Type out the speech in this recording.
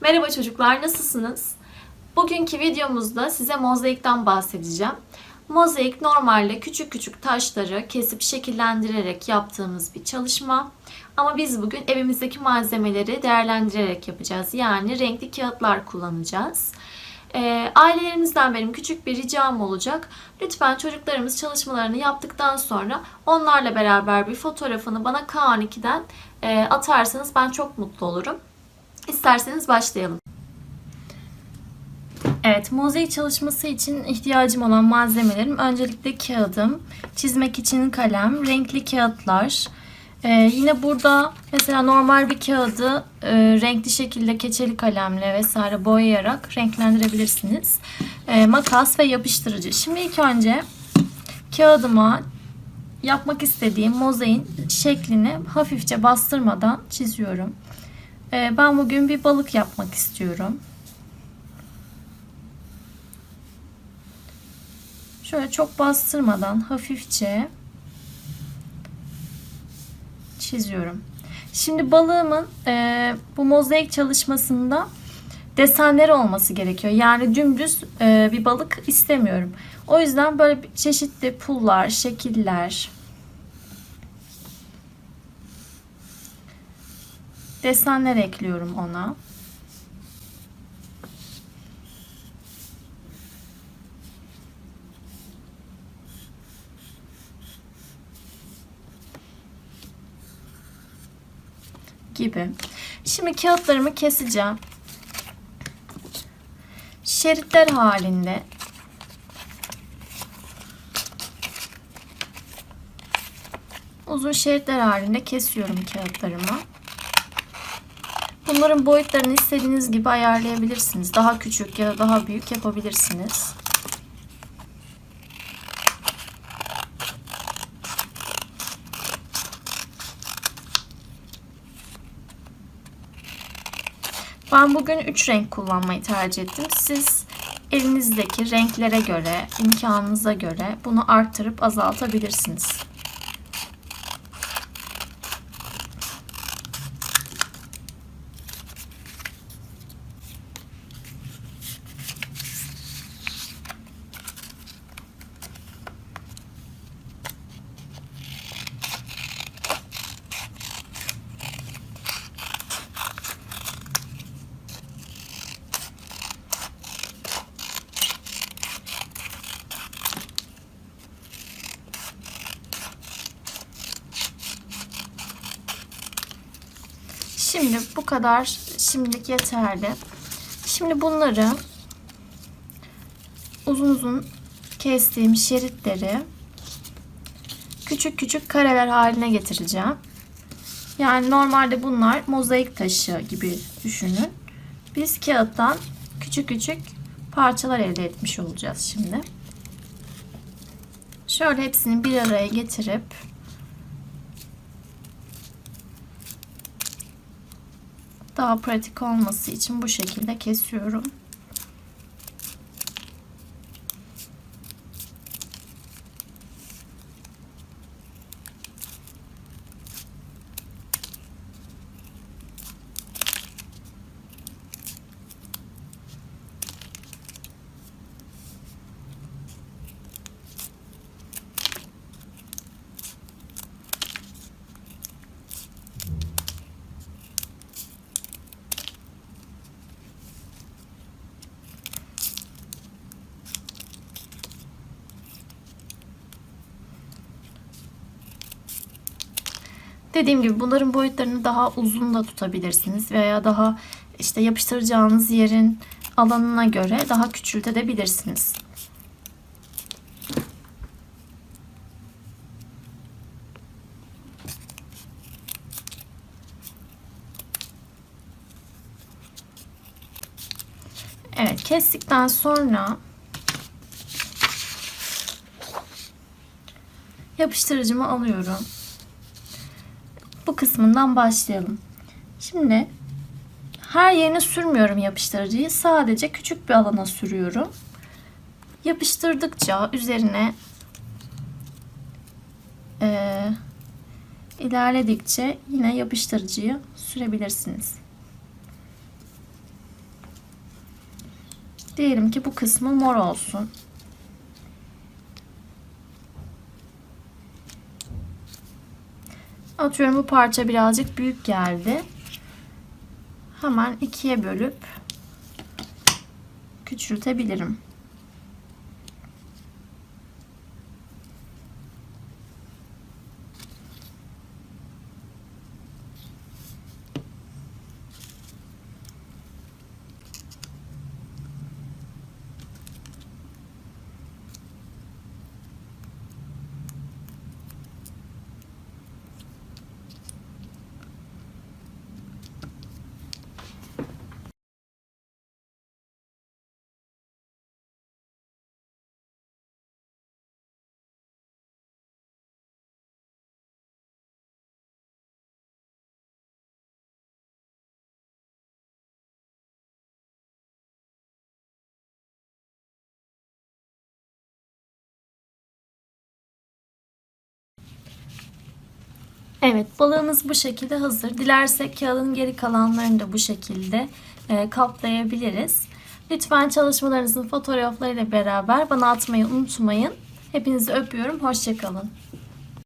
Merhaba çocuklar, nasılsınız? Bugünkü videomuzda size mozaikten bahsedeceğim. Mozaik normalde küçük küçük taşları kesip şekillendirerek yaptığımız bir çalışma. Ama biz bugün evimizdeki malzemeleri değerlendirerek yapacağız. Yani renkli kağıtlar kullanacağız. Ee, ailelerimizden benim küçük bir ricam olacak. Lütfen çocuklarımız çalışmalarını yaptıktan sonra onlarla beraber bir fotoğrafını bana K12'den e, atarsanız ben çok mutlu olurum. İsterseniz başlayalım. Evet, mozaik çalışması için ihtiyacım olan malzemelerim öncelikle kağıdım, çizmek için kalem, renkli kağıtlar. Ee, yine burada mesela normal bir kağıdı e, renkli şekilde keçeli kalemle vesaire boyayarak renklendirebilirsiniz. Ee, makas ve yapıştırıcı. Şimdi ilk önce kağıdıma yapmak istediğim mozaiğin şeklini hafifçe bastırmadan çiziyorum. Ee, ben bugün bir balık yapmak istiyorum. Şöyle çok bastırmadan hafifçe çiziyorum. Şimdi balığımın e, bu mozaik çalışmasında desenleri olması gerekiyor. Yani dümdüz e, bir balık istemiyorum. O yüzden böyle çeşitli pullar, şekiller, desenler ekliyorum ona. gibi. Şimdi kağıtlarımı keseceğim. Şeritler halinde uzun şeritler halinde kesiyorum kağıtlarımı. Bunların boyutlarını istediğiniz gibi ayarlayabilirsiniz. Daha küçük ya da daha büyük yapabilirsiniz. Ben bugün 3 renk kullanmayı tercih ettim. Siz elinizdeki renklere göre, imkanınıza göre bunu arttırıp azaltabilirsiniz. Şimdi bu kadar şimdilik yeterli. Şimdi bunları uzun uzun kestiğim şeritleri küçük küçük kareler haline getireceğim. Yani normalde bunlar mozaik taşı gibi düşünün. Biz kağıttan küçük küçük parçalar elde etmiş olacağız şimdi. Şöyle hepsini bir araya getirip daha pratik olması için bu şekilde kesiyorum. Dediğim gibi bunların boyutlarını daha uzun da tutabilirsiniz veya daha işte yapıştıracağınız yerin alanına göre daha küçültebilirsiniz. Evet kestikten sonra yapıştırıcımı alıyorum kısmından başlayalım. Şimdi her yerine sürmüyorum yapıştırıcıyı. Sadece küçük bir alana sürüyorum. Yapıştırdıkça üzerine e, ilerledikçe yine yapıştırıcıyı sürebilirsiniz. Diyelim ki bu kısmı mor olsun. Atıyorum bu parça birazcık büyük geldi. Hemen ikiye bölüp küçültebilirim. Evet balığımız bu şekilde hazır. Dilersek kağıdın geri kalanlarını da bu şekilde e, kaplayabiliriz. Lütfen çalışmalarınızın fotoğraflarıyla beraber bana atmayı unutmayın. Hepinizi öpüyorum. Hoşçakalın.